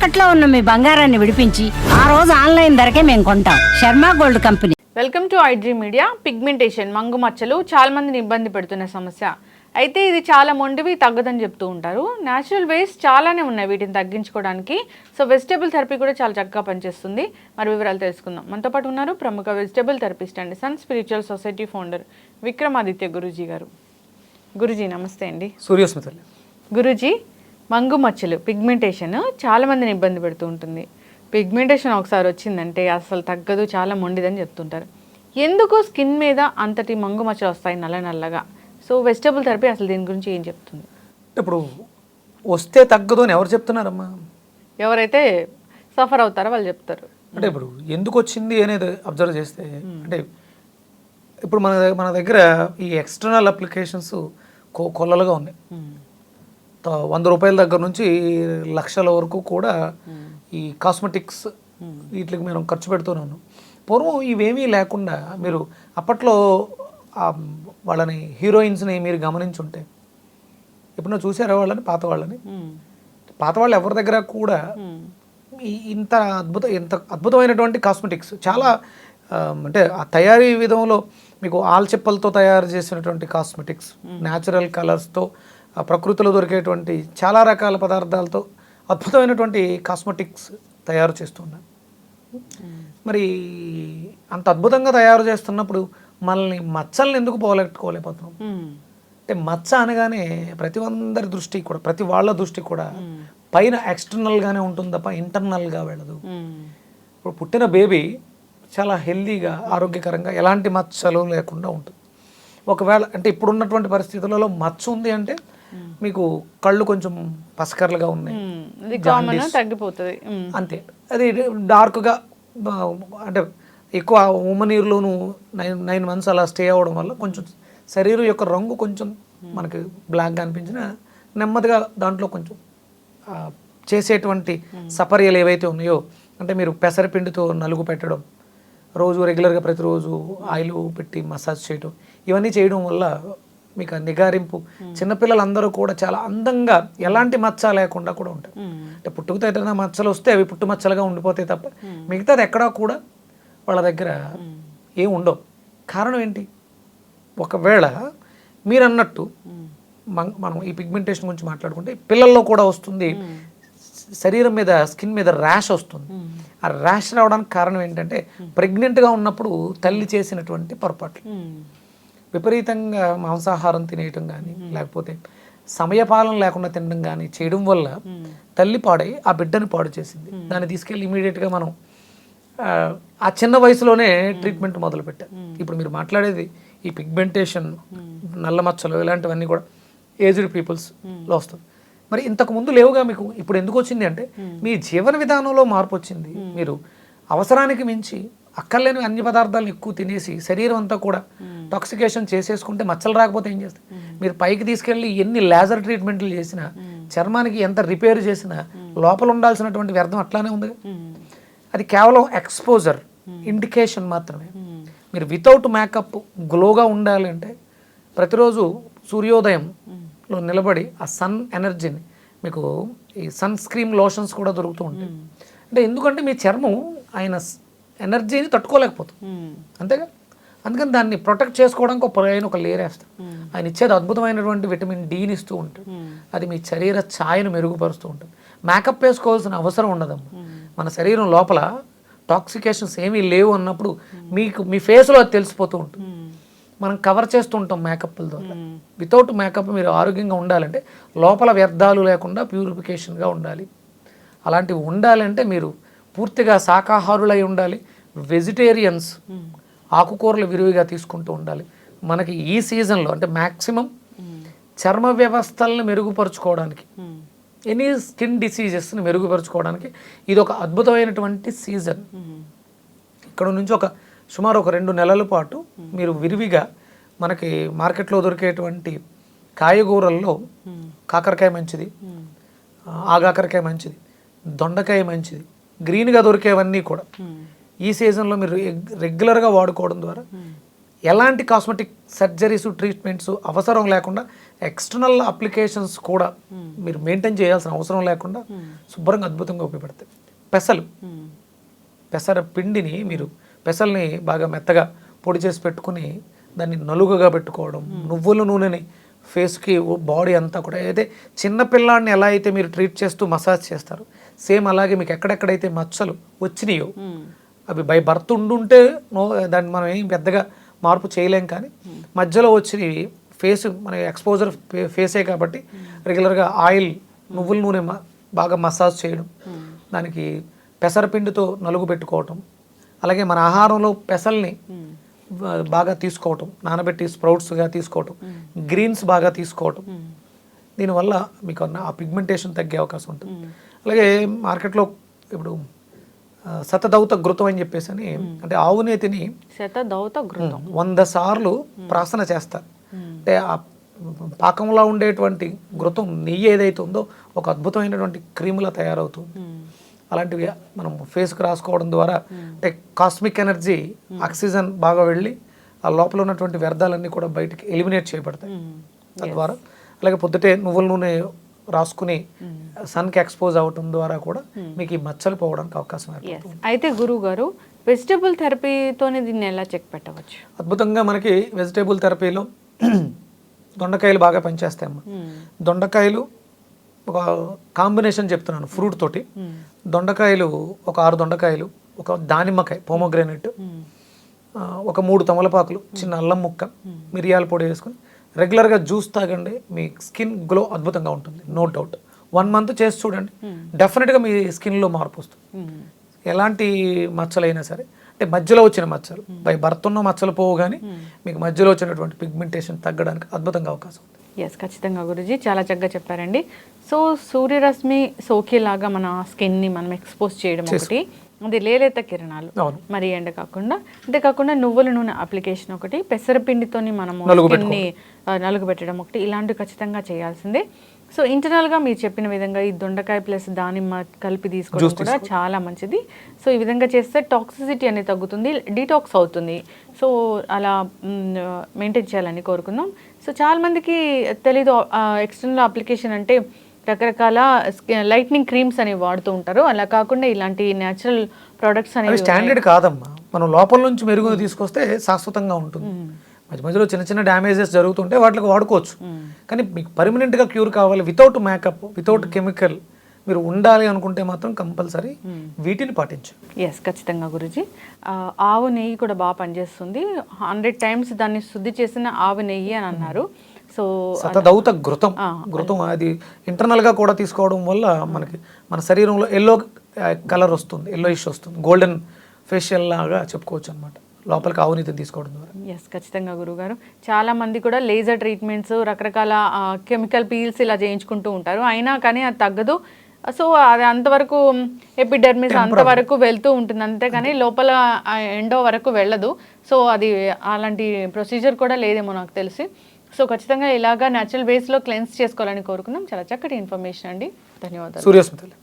తాకట్లో ఉన్న మీ బంగారాన్ని విడిపించి ఆ రోజు ఆన్లైన్ ధరకే మేము కొంటాం. Sharma gold company. Welcome to iDream media. Pigmentation మంగు మచ్చలు చాలా మందిని ఇబ్బంది పెడుతున్న సమస్య. అయితే ఇది చాలా మొండివి తగ్గదని చెప్తూ ఉంటారు. న్యాచురల్ వేస్ చాలానే ఉన్నాయి వీటిని తగ్గించుకోవడానికి. సో వెజిటేబుల్ థెరపీ కూడా చాలా చక్కగా పనిచేస్తుంది. మరి వివరాలు తెలుసుకుందాం. మనతో పాటు ఉన్నారు ప్రముఖ వెజిటేబుల్ థెరపిస్ట్ అండి sun spiritual society founder Vikramaditya Guruji గారు. గురూజీ నమస్తే అండి. సూర్యస్మితలు. గురూజీ మంగు మచ్చలు పిగ్మెంటేషన్ చాలా మందిని ఇబ్బంది పెడుతూ ఉంటుంది. పిగ్మెంటేషన్ ఒకసారి వచ్చిందంటే అసలు తగ్గదు చాలా మొండిదని చెప్తుంటారు. ఎందుకు స్కిన్ మీద అంతటి మంగు మచ్చలు వస్తాయి నల్ల నల్లగా? సో వెజిటబుల్ థెరపీ అసలు దీని గురించి ఏం చెప్తుంది? ఇప్పుడు వస్తే తగ్గదు అని ఎవరు చెప్తున్నారమ్మా? ఎవరైతే సఫర్ అవుతారో వాళ్ళు చెప్తారు. అంటే ఇప్పుడు ఎందుకు వచ్చింది అనేది అబ్జర్వ్ చేస్తే అంటే ఇప్పుడు మన మన దగ్గర ఈ ఎక్స్టర్నల్ అప్లికేషన్స్ కొల్లలుగా ఉన్నాయి. త- వంద రూపాయల దగ్గర నుంచి లక్షల వరకు కూడా ఈ కాస్మెటిక్స్ వీటికి మేము ఖర్చు పెడుతూనే ఉన్నాం. పూర్వం ఇవేమీ లేకుండా మీరు అప్పట్లో వాళ్ళని హీరోయిన్స్ని మీరు గమనించుంటే ఎప్పుడన్నా చూసారా వాళ్ళని పాత వాళ్ళని? పాత వాళ్ళు ఎవరి దగ్గర కూడా ఇంత అద్భుత ఇంత అద్భుతమైనటువంటి కాస్మెటిక్స్ చాలా అంటే ఆ తయారీ విధంలో మీకు ఆల్చెప్పలతో తయారు చేసినటువంటి కాస్మెటిక్స్ న్యాచురల్ కలర్స్తో ప్రకృతిలో దొరికేటువంటి చాలా రకాల పదార్థాలతో అద్భుతమైనటువంటి కాస్మెటిక్స్ తయారు చేస్తున్నారు మరి అంత అద్భుతంగా తయారు చేస్తున్నప్పుడు మనల్ని మచ్చల్ని ఎందుకు పోగొట్టుకోలేకపోతున్నాం? అంటే మచ్చ అనగానే ప్రతి అందరి దృష్టి కూడా ప్రతి వాళ్ళ దృష్టి కూడా పైన ఎక్స్టర్నల్గానే ఉంటుంది తప్ప ఇంటర్నల్గా వెళ్ళదు. ఇప్పుడు పుట్టిన బేబీ చాలా హెల్దీగా ఆరోగ్యకరంగా ఎలాంటి మచ్చలు లేకుండా ఉంటుంది. ఒకవేళ అంటే ఇప్పుడున్నటువంటి పరిస్థితులలో మచ్చ ఉంది అంటే మీకు కళ్ళు కొంచెం పసకర్లుగా ఉన్నాయి. తగ్గిపోతుంది. అంతే. అది డార్క్గా అంటే ఎక్కువ ఉమ్మనీరులోను నైన్ నైన్ మంత్స్ అలా స్టే అవ్వడం వల్ల కొంచెం శరీరం యొక్క రంగు కొంచెం మనకి బ్లాక్గా అనిపించిన నెమ్మదిగా దాంట్లో కొంచెం చేసేటువంటి సపర్యలు ఏవైతే ఉన్నాయో అంటే మీరు పెసరపిండితో నలుగు పెట్టడం రోజు రెగ్యులర్గా ప్రతిరోజు ఆయిల్ పెట్టి మసాజ్ చేయడం ఇవన్నీ చేయడం వల్ల మీకు నిగారింపు. చిన్నపిల్లలందరూ కూడా చాలా అందంగా ఎలాంటి మచ్చ లేకుండా కూడా ఉంటారు. అంటే పుట్టుకతో ఏదైనా మచ్చలు వస్తే అవి పుట్టు మచ్చలుగా ఉండిపోతాయి తప్ప మిగతాది ఎక్కడా కూడా వాళ్ళ దగ్గర ఏం ఉండవు. కారణం ఏంటి? ఒకవేళ మీరు అన్నట్టు మన- ఈ పిగ్మెంటేషన్ గురించి మాట్లాడుకుంటే పిల్లల్లో కూడా వస్తుంది. శరీరం మీద స్కిన్ మీద ర్యాష్ వస్తుంది. ఆ ర్యాష్ రావడానికి కారణం ఏంటంటే ప్రెగ్నెంట్గా ఉన్నప్పుడు తల్లి చేసినటువంటి పొరపాట్లు. విపరీతంగా మాంసాహారం తినేయటం కానీ లేకపోతే సమయపాలన లేకుండా తినడం కానీ చేయడం వల్ల తల్లి పాడై ఆ బిడ్డని పాడు చేసింది. దాన్ని తీసుకెళ్ళి ఇమీడియట్గా మనం ఆ, చిన్న వయసులోనే ట్రీట్మెంట్ మొదలు పెట్టారు ఇప్పుడు మీరు మాట్లాడేది ఈ పిగ్మెంటేషన్ నల్ల మచ్చలు ఇలాంటివన్నీ కూడా ఏజ్డ్ పీపుల్స్లో వస్తుంది. మరి ఇంతకు ముందు లేవుగా మీకు? ఇప్పుడు ఎందుకు వచ్చింది అంటే మీ జీవన విధానంలో మార్పు వచ్చింది. మీరు అవసరానికి మించి అక్కర్లేని అన్ని పదార్థాలను ఎక్కువ తినేసి శరీరం అంతా కూడా టాక్సికేషన్ చేసేసుకుంటే మచ్చలు రాకపోతే ఏం చేస్తారు మీరు పైకి తీసుకెళ్ళి ఎన్ని లేజర్ ట్రీట్మెంట్లు చేసినా చర్మానికి ఎంత రిపేర్ చేసినా లోపల ఉండాల్సినటువంటి వ్యర్థం అట్లానే ఉంది. అది కేవలం ఎక్స్పోజర్ ఇండికేషన్ మాత్రమే. మీరు వితౌట్ మేకప్ గ్లోగా ఉండాలి అంటే ప్రతిరోజు సూర్యోదయంలో నిలబడి ఆ సన్ ఎనర్జీని మీకు ఈ సన్ స్క్రీన్ లోషన్స్ కూడా దొరుకుతూ ఉంటాయి. అంటే ఎందుకంటే మీ చర్మం ఆయన ఎనర్జీని తట్టుకోలేకపోతుంది. మ్మ్. అంతేగా? అందుకని దాన్ని ప్రొటెక్ట్ చేసుకోవడానికి ఒక ఆయన ఒక లేయర్ వేస్తాం ఆయన ఇచ్చేది అద్భుతమైనటువంటి విటమిన్ డీని ఇస్తూ ఉంటుంది అది మీ శరీర ఛాయను మెరుగుపరుస్తూ ఉంటుంది మేకప్ వేసుకోవాల్సిన అవసరం ఉండదమ్మా మన శరీరం లోపల టాక్సికేషన్స్ ఏమీ లేవు అన్నప్పుడు మీకు మీ ఫేస్లో అది తెలిసిపోతూ ఉంటుంది. మనం కవర్ చేస్తూ ఉంటాం మేకప్ల ద్వారా. వితౌట్ మేకప్ మీరు ఆరోగ్యంగా ఉండాలంటే లోపల వ్యర్థాలు లేకుండా ప్యూరిఫికేషన్గా ఉండాలి. అలాంటివి ఉండాలంటే మీరు పూర్తిగా శాకాహారులై ఉండాలి వెజిటేరియన్స్ ఆకుకూరలు విరివిగా తీసుకుంటూ ఉండాలి. మనకి ఈ సీజన్లో అంటే మ్యాక్సిమం చర్మ వ్యవస్థలను మెరుగుపరుచుకోవడానికి. ఎనీ స్కిన్ డిసీజెస్ని మెరుగుపరుచుకోవడానికి ఇది ఒక అద్భుతమైనటువంటి సీజన్ మ్మ్. ఇక్కడ నుంచి ఒక సుమారు ఒక రెండు నెలల పాటు మీరు విరివిగా మనకి మార్కెట్లో దొరికేటువంటి కాయగూరల్లో కాకరకాయ మంచిది. ఆగాకరకాయ మంచిది. దొండకాయ మంచిది. గ్రీన్గా దొరికేవన్నీ కూడా. ఈ సీజన్లో మీరు రెగ్- రెగ్యులర్గా వాడుకోవడం ద్వారా ఎలాంటి కాస్మెటిక్ సర్జరీస్ ట్రీట్మెంట్స్ అవసరం లేకుండా ఎక్స్టర్నల్ అప్లికేషన్స్ కూడా మీరు మెయింటైన్ చేయాల్సిన అవసరం లేకుండా శుభ్రంగా అద్భుతంగా ఉపయోగపడతాయి. పెసలు. పెసర పిండిని మీరు పెసల్ని బాగా మెత్తగా పొడి చేసి పెట్టుకుని దాన్ని నలుగుగా పెట్టుకోవడం నువ్వుల నూనెని ఫేస్కి బాడీ అంతా కూడా. అయితే చిన్న పిల్లాడిని ఎలా అయితే మీరు ట్రీట్ చేస్తూ మసాజ్ చేస్తారు సేమ్ అలాగే మీకు ఎక్కడెక్కడైతే మచ్చలు వచ్చినాయో అవి బై బర్త్ ఉండుంటే నో దాన్ని మనం ఏం పెద్దగా మార్పు చేయలేం కానీ మధ్యలో వచ్చినవి ఫేస్ మన ఎక్స్పోజర్ ఫేసే కాబట్టి రెగ్యులర్గా ఆయిల్ నువ్వుల నూనె బాగా మసాజ్ చేయడం దానికి పెసరపిండితో నలుగు పెట్టుకోవటం అలాగే మన ఆహారంలో పెసల్ని బాగా తీసుకోవటం నానబెట్టి స్ప్రౌట్స్గా తీసుకోవటం గ్రీన్స్ బాగా తీసుకోవటం. దీనివల్ల మీకు అన్న ఆ పిగ్మెంటేషన్ తగ్గే అవకాశం ఉంటుంది. అలాగే మార్కెట్లో ఇప్పుడు శతదౌత ఘృతం అని చెప్పేసి అని అంటే ఆవు నేతిని శత దౌత ఘృతం వంద సార్లు ప్రాసన చేస్తారు. అంటే ఆ పాకంలో ఉండేటువంటి ఘృతం నెయ్యి ఏదైతే ఉందో ఒక అద్భుతమైనటువంటి క్రీములా తయారవుతుంది. అలాంటివి మనం ఫేస్కి రాసుకోవడం ద్వారా అంటే కాస్మిక్ ఎనర్జీ ఆక్సిజన్ బాగా వెళ్ళి ఆ లోపల ఉన్నటువంటి వ్యర్థాలన్నీ కూడా బయటికి ఎలిమినేట్ చేయబడతాయి. తద్వారా అలాగే పొద్దుటే నువ్వుల నూనె రాసుకుని సన్కి ఎక్స్పోజ్ అవటం ద్వారా కూడా మీకు ఈ మచ్చలు పోవడానికి అవకాశం అయితే గురువు గారు వెజిటబుల్ థెరపీతోనే దీన్ని ఎలా చెక్ పెట్టవచ్చు? అద్భుతంగా మనకి వెజిటేబుల్ థెరపీలో దొండకాయలు బాగా పనిచేస్తాయమ్మా దొండకాయలు ఒక కాంబినేషన్ చెప్తున్నాను ఫ్రూట్ తోటి. దొండకాయలు ఒక ఆరు దొండకాయలు ఒక దానిమ్మకాయ పోమోగ్రానైట్ ఒక మూడు తమలపాకులు చిన్న అల్లం ముక్క మిరియాల పొడి వేసుకొని రెగ్యులర్గా జ్యూస్ తాగండి మీ స్కిన్ గ్లో అద్భుతంగా ఉంటుంది నో డౌట్. వన్ మంత్ చేసి చూడండి డెఫినెట్గా మీ స్కిన్లో మార్పు వస్తుంది. ఎలాంటి మచ్చలైనా సరే అంటే మధ్యలో వచ్చిన మచ్చలు బై బర్త్ ఉన్న మచ్చలు పోవు కానీ మీకు మధ్యలో వచ్చినటువంటి పిగ్మెంటేషన్ తగ్గడానికి అద్భుతంగా అవకాశం ఉంది. ఎస్ ఖచ్చితంగా గురుజీ చాలా చక్కగా చెప్పారండి. సో సూర్యరశ్మి సోకేలాగా మన స్కిన్ని మనం ఎక్స్పోజ్ చేయడం ఒకటి. అది లేలేత కిరణాలు మరి ఎండ కాకుండా అంతేకాకుండా నువ్వుల నూనె అప్లికేషన్ ఒకటి పెసరపిండితోని మనము స్కిన్ని నలుగు పెట్టడం ఒకటి ఇలాంటివి ఖచ్చితంగా చేయాల్సిందే. సో internal గా మీరు చెప్పిన విధంగా ఈ దొండకాయ ప్లస్ దానిమ్మ కలిపి తీసుకోవడం కూడా చాలా మంచిది. సో ఈ విధంగా చేస్తే టాక్సిసిటీ అనేది తగ్గుతుంది డీటాక్స్ అవుతుంది. సో అలా మెయింటైన్ చేయాలని కోరుకుందాం. సో చాలా మందికి తెలీదు ఎక్స్టర్నల్ అప్లికేషన్ అంటే రకరకాల లైట్నింగ్ క్రీమ్స్ అనేవి వాడుతూ ఉంటారు. అలా కాకుండా ఇలాంటి న్యాచురల్ ప్రొడక్ట్స్ అనేవి స్టాండర్డ్ కాదమ్మా. మనం లోపల నుంచి మెరుగుగా తీసుకొస్తే శాశ్వతంగా ఉంటుంది. మధ్య మధ్యలో చిన్న చిన్న డ్యామేజెస్ జరుగుతుంటే వాటికి వాడుకోవచ్చు. కానీ మీకు పర్మనెంట్గా క్యూర్ కావాలి వితౌట్ మేకప్ వితౌట్ కెమికల్ మీరు ఉండాలి అనుకుంటే మాత్రం కంపల్సరీ వీటిని పాటించు. ఎస్ ఖచ్చితంగా గురుజీ. ఆవు నెయ్యి కూడా బాగా పనిచేస్తుంది. హండ్రెడ్ టైమ్స్ దాన్ని శుద్ధి చేసిన ఆవు నెయ్యి అని అన్నారు. సో సతదౌత ఘృతం. ఘృతం అది internal గా కూడా తీసుకోవడం వల్ల మనకి మన శరీరంలో ఎల్లో కలర్ వస్తుంది ఎల్లో ఇష్ వస్తుంది. గోల్డెన్ ఫేషియల్ లాగా చెప్పుకోవచ్చు అనమాట లోపలికి ఆవునీతిని తీసుకోవడం ద్వారా. ఎస్ ఖచ్చితంగా గురుగారు. చాలా మంది కూడా లేజర్ ట్రీట్మెంట్స్ రకరకాల కెమికల్ పీల్స్ ఇలా చేయించుకుంటూ ఉంటారు. అయినా కానీ అది తగ్గదు. సో అది అంతవరకు ఎపిడెర్మిస్ అంతవరకు వెళ్తూ ఉంటుంది. అంతేగాని లోపల ఎండో వరకు వెళ్ళదు. సో అది అలాంటి ప్రొసీజర్ కూడా లేదేమో నాకు తెలిసి. సో ఖచ్చితంగా ఇలాగా న్యాచురల్ బేస్లో క్లెన్స్ చేసుకోవాలని కోరుకున్నాం చాలా చక్కటి ఇన్ఫర్మేషన్ అండి. ధన్యవాదాలు. సూర్యస్మితలు.